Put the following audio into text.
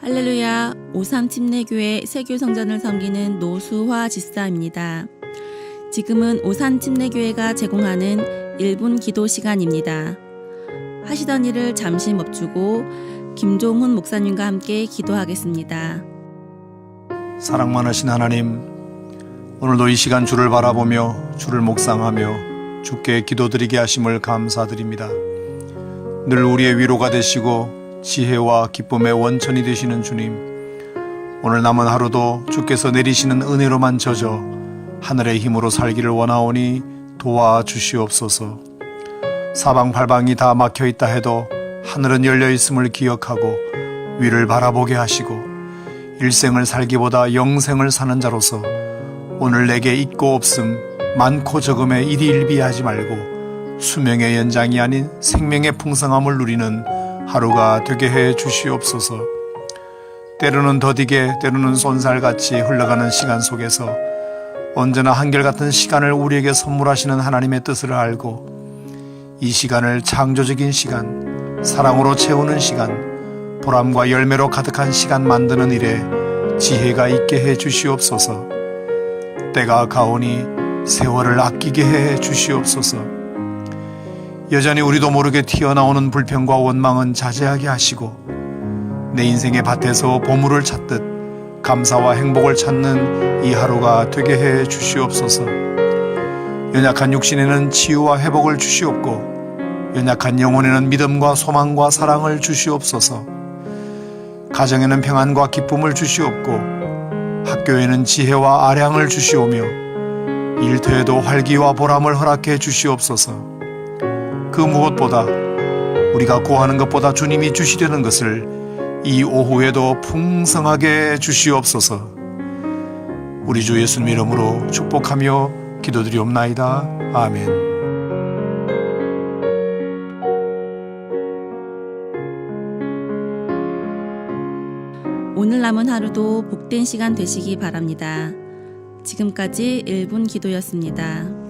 할렐루야 오산 침례교회 세교성전을 섬기는 노수화 집사입니다. 지금은 오산 침례교회가 제공하는 1분 기도 시간입니다. 하시던 일을 잠시 멈추고 김종훈 목사님과 함께 기도하겠습니다. 사랑 많으신 하나님, 오늘도 이 시간 주를 바라보며 주를 묵상하며 주께 기도드리게 하심을 감사드립니다. 늘 우리의 위로가 되시고 지혜와 기쁨의 원천이 되시는 주님, 오늘 남은 하루도 주께서 내리시는 은혜로만 젖어 하늘의 힘으로 살기를 원하오니 도와주시옵소서. 사방팔방이 다 막혀 있다 해도 하늘은 열려 있음을 기억하고 위를 바라보게 하시고 일생을 살기보다 영생을 사는 자로서 오늘 내게 있고 없음 많고 적음에 일희일비하지 말고 수명의 연장이 아닌 생명의 풍성함을 누리는 하루가 되게 해 주시옵소서. 때로는 더디게 때로는 쏜살같이 흘러가는 시간 속에서 언제나 한결같은 시간을 우리에게 선물하시는 하나님의 뜻을 알고 이 시간을 창조적인 시간, 사랑으로 채우는 시간, 보람과 열매로 가득한 시간 만드는 일에 지혜가 있게 해 주시옵소서. 때가 가오니 세월을 아끼게 해 주시옵소서. 여전히 우리도 모르게 튀어나오는 불평과 원망은 자제하게 하시고 내 인생의 밭에서 보물을 찾듯 감사와 행복을 찾는 이 하루가 되게 해 주시옵소서. 연약한 육신에는 치유와 회복을 주시옵고 연약한 영혼에는 믿음과 소망과 사랑을 주시옵소서. 가정에는 평안과 기쁨을 주시옵고 학교에는 지혜와 아량을 주시오며 일터에도 활기와 보람을 허락해 주시옵소서. 그 무엇보다 우리가 구하는 것보다 주님이 주시려는 것을 이 오후에도 풍성하게 주시옵소서. 우리 주 예수님 이름으로 축복하며 기도드리옵나이다. 아멘. 오늘 남은 하루도 복된 시간 되시기 바랍니다. 지금까지 1분 기도였습니다.